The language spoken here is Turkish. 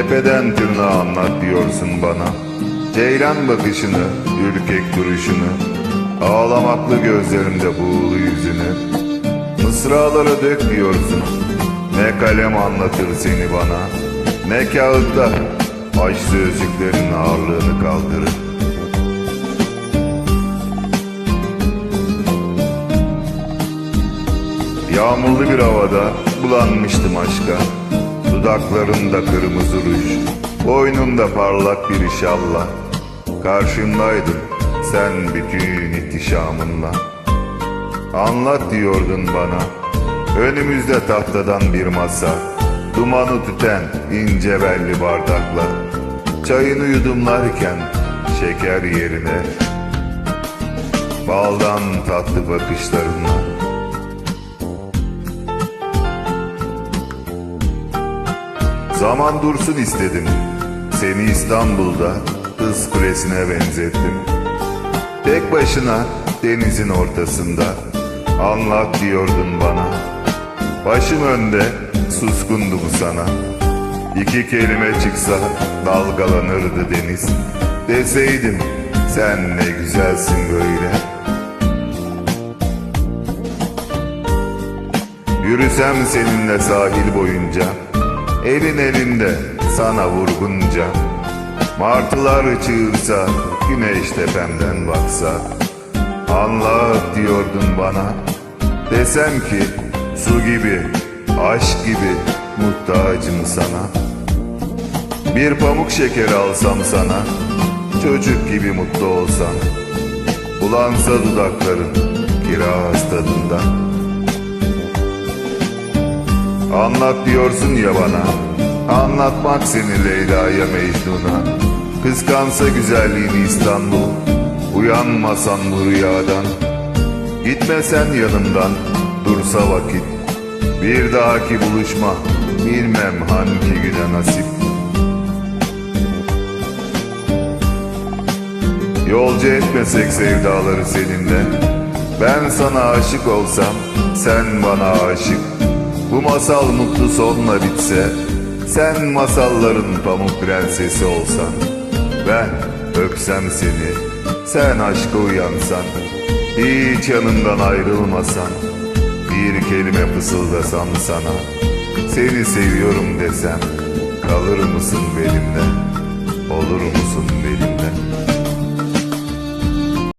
Tepeden tırnağa anlat diyorsun bana. Ceylan bakışını, ürkek duruşunu Ağlamaklı gözlerimde buğulu yüzünü. Mısralara dök diyorsun Ne kalem anlatır seni bana. Ne kağıtta Aşk sözcüklerin ağırlığını kaldırır. Yağmurlu bir havada bulanmıştım aşka Dudaklarında kırmızı ruj. Boynumda parlak bir şalla Karşımdaydın sen bütün ihtişamınla. Anlat diyordun bana Önümüzde tahtadan bir masa. Dumanı tüten ince belli bardakla Çayını yudumlarken şeker yerine. Baldan tatlı bakışlarınla Zaman dursun istedim. Seni İstanbul'da Kız Kulesi'ne benzettim. Tek başına denizin ortasında anlat diyordun bana. Başım önde suskundum sana. İki kelime çıksa dalgalanırdı deniz. Deseydim sen ne güzelsin böyle. Yürüsem seninle sahil boyunca Elin elinde sana vurgunca Martılar çığırsa Güneş tepemden baksa. Anlat diyordun bana Desem ki su gibi Aşk gibi Muhtacım sana. Bir pamuk şekeri alsam sana Çocuk gibi mutlu olsan. Bulansa dudakların Kiraz tadından Anlat diyorsun ya bana. Anlatmak seni Leyla'ya Mecnun'a. Kıskansa güzelliğini İstanbul. Uyanmasan bu rüyadan. Gitmesen yanımdan. Dursa vakit. Bir dahaki buluşma. Bilmem hangi güne nasip. Yolcu etmesek sevdaları seninle. Ben sana aşık olsam Sen bana aşık bu masal mutlu sonla bitse Sen masalların pamuk prensesi olsan Ben öpsem seni Sen aşka uyansan Hiç yanından ayrılmasan Bir kelime fısıldasam sana Seni seviyorum desem Kalır mısın benimle Olur mu?